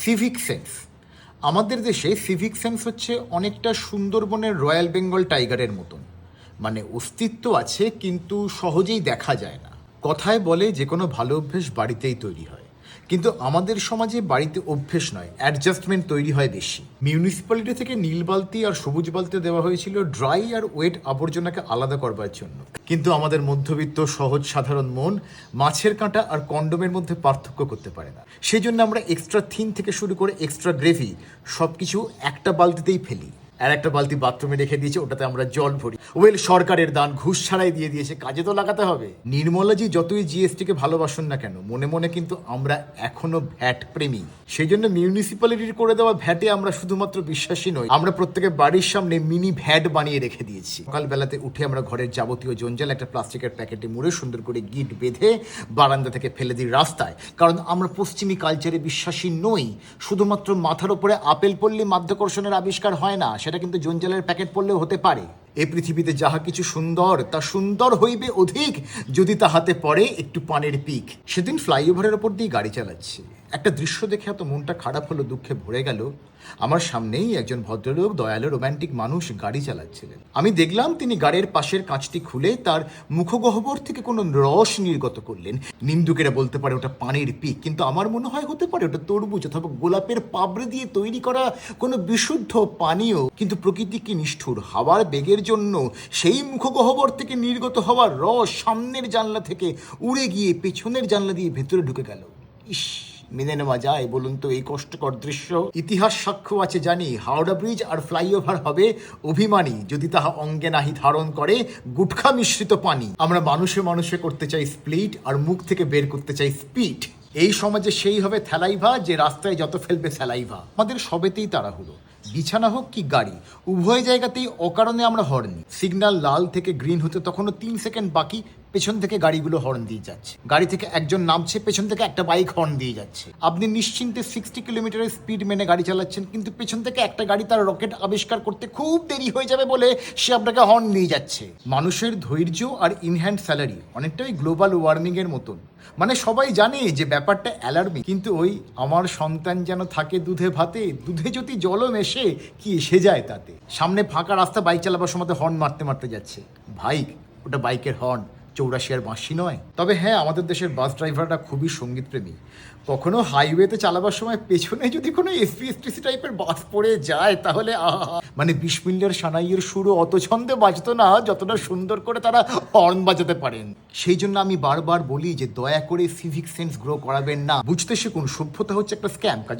Civic sense আমাদের দেশে civic sense হচ্ছে অনেকটা সুন্দরবনের রয়্যাল বেঙ্গল টাইগারের মতন। মানে অস্তিত্ব আছে, কিন্তু সহজেই দেখা যায় না। কথায় বলে যে কোনো ভালো অভ্যেস বাড়িতেই তৈরি হয়। কিন্তু আমাদের সমাজে বাড়িতে অভ্যেস নয় অ্যাডজাস্টমেন্ট তৈরি হয় বেশি। মিউনিসিপ্যালিটি থেকে নীল বালতি আর সবুজ বালতি দেওয়া হয়েছিল ড্রাই আর ওয়েট আবর্জনাকে আলাদা করবার জন্য। কিন্তু আমাদের মধ্যবিত্ত, সহজ, সাধারণ মন মাছের কাঁটা আর কন্ডোমের মধ্যে পার্থক্য করতে পারে না। সেই জন্য আমরা এক্সট্রা থিন থেকে শুরু করে এক্সট্রা গ্রেভি সব কিছু একটা বালতিতেই ফেলি। আর একটা বালতি বাথরুমে রেখে দিয়েছে, ওটাতে আমরা জল ভরি। ওয়েল, সরকারের দান, ঘুষ ছাড়াই দিয়ে দিয়েছে, কাজে তো লাগাতে হবে। নির্মলাজি যতই জিএসটি কে ভালোবাসুন না কেন, মনে মনে কিন্তু আমরা এখনও ভ্যাট প্রেমী। সেই জন্য মিউনিসিপ্যালিটির করে দেওয়া ভ্যাটে আমরা শুধুমাত্র বিশ্বাসী নই, আমরা প্রত্যেকের বাড়ির সামনে মিনি ভ্যাট বানিয়ে রেখে দিয়েছি। সকালবেলাতে উঠে আমরা ঘরের যাবতীয় জঞ্জাল একটা প্লাস্টিকের প্যাকেটে মুড়ে সুন্দর করে গিট বেঁধে বারান্দা থেকে ফেলে দিই রাস্তায়। কারণ আমরা পশ্চিমী কালচারে বিশ্বাসী নই, শুধুমাত্র মাথার উপরে আপেল পড়লে মাধ্যাকর্ষণের আবিষ্কার হয় না সেটা কিন্তু জঞ্জালের প্যাকেট পড়লেও হতে পারে। এ পৃথিবীতে যাহা কিছু সুন্দর, তা সুন্দর হইবে অধিক যদি তাহাতে পড়ে একটু পানের পিক। সেদিন ফ্লাইওভারের ওপর দিয়ে গাড়ি চালাচ্ছি। একটা দৃশ্য দেখে এত মনটা খারাপ হলো, দুঃখে ভরে গেল। আমার সামনেই একজন ভদ্রলোক, দয়ালু রোম্যান্টিক মানুষ গাড়ি চালাচ্ছিলেন। আমি দেখলাম তিনি গাড়ির পাশের কাঁচটি খুলে তার মুখগহ্বর থেকে কোনো রস নির্গত করলেন। নিন্দুকেরা বলতে পারে ওটা পানির পিক, কিন্তু আমার মনে হয় হতে পারে ওটা তরমুজ অথবা গোলাপের পাবড়ে দিয়ে তৈরি করা কোনো বিশুদ্ধ পানীয়। কিন্তু প্রকৃতি কি নিষ্ঠুর? হাওয়ার বেগের জন্য সেই মুখগহ্বর থেকে নির্গত হওয়ার রস সামনের জানলা থেকে উড়ে গিয়ে পেছনের জানলা দিয়ে ভেতরে ঢুকে গেল। ইস! মেনে নেওয়া যায় বলুন তো এই কষ্টকর দৃশ্য। ইতিহাস সাক্ষ্য আছে জানি, হাওড়া ব্রিজ আর ফ্লাইওভার হবে অভিমানী, যদি তাহা অঙ্গে নাহি ধারণ করে গুটখা মিশ্রিত পানি। আমরা মানুষে মানুষে করতে চাই স্প্লিট আর মুখ থেকে বের করতে চাই স্পিড এই সমাজে সেই হবে থ্যালাইভা যে রাস্তায় যত ফেলবে স্যালাইভা আমাদের সবেতেই তাড়াহুড়ো। বিছানা হোক কি গাড়ি, উভয় জায়গাতেই অকারণে আমরা হর্ন। সিগন্যাল লাল থেকে গ্রিন হতে তখনও তিন সেকেন্ড বাকি পেছন থেকে গাড়িগুলো হর্ন দিয়ে যাচ্ছে। গাড়ি থেকে একজন নামছে, পেছন থেকে একটা বাইক হর্ন দিয়ে যাচ্ছে। আপনি নিশ্চিন্তে সিক্সটি কিলোমিটারের স্পিড মেনে গাড়ি চালাচ্ছেন, কিন্তু পেছন থেকে একটা গাড়ি তার রকেট আবিষ্কার করতে খুব দেরি হয়ে যাবে বলে সে আপনাকে হর্ন দিয়ে যাচ্ছে। মানুষের ধৈর্য আর ইনহ্যান্ড স্যালারি অনেকটাই গ্লোবাল ওয়ার্মিং এর মতন। মানে সবাই জানে যে ব্যাপারটা অ্যালার্মি কিন্তু ওই আমার সন্তান যেন থাকে দুধে ভাতে, দুধে যদি জলও মেশে, কি এসে যায় তাতে? সামনে ফাঁকা রাস্তা বাইক চালাবার সময় হর্ন মারতে মারতে যাচ্ছে। ভাই, ওটা বাইকের হর্ন। চৌরাশি আর বাঁশি নয়। তবে হ্যাঁ আমাদের দেশের বাস ড্রাইভাররা খুবই সঙ্গীতপ্রেমী। কখনো হাইওয়েতে চালাবার সময় পেছনে যদি কোনো এসপি এসটিসি টাইপের বাস পড়ে যায়, তাহলে মানে বিশ মিনিটের সানাইয়ের সুরও অত ছন্দে বাজতো না, যতটা সুন্দর করে তারা হর্ন বাজাতে পারেন। সেই জন্য আমি বারবার বলি যে দয়া করে সিভিক সেন্স গ্রো করাবেন না। বুঝতে শিখুন, সভ্যতা হচ্ছে একটা স্ক্যাম কাজে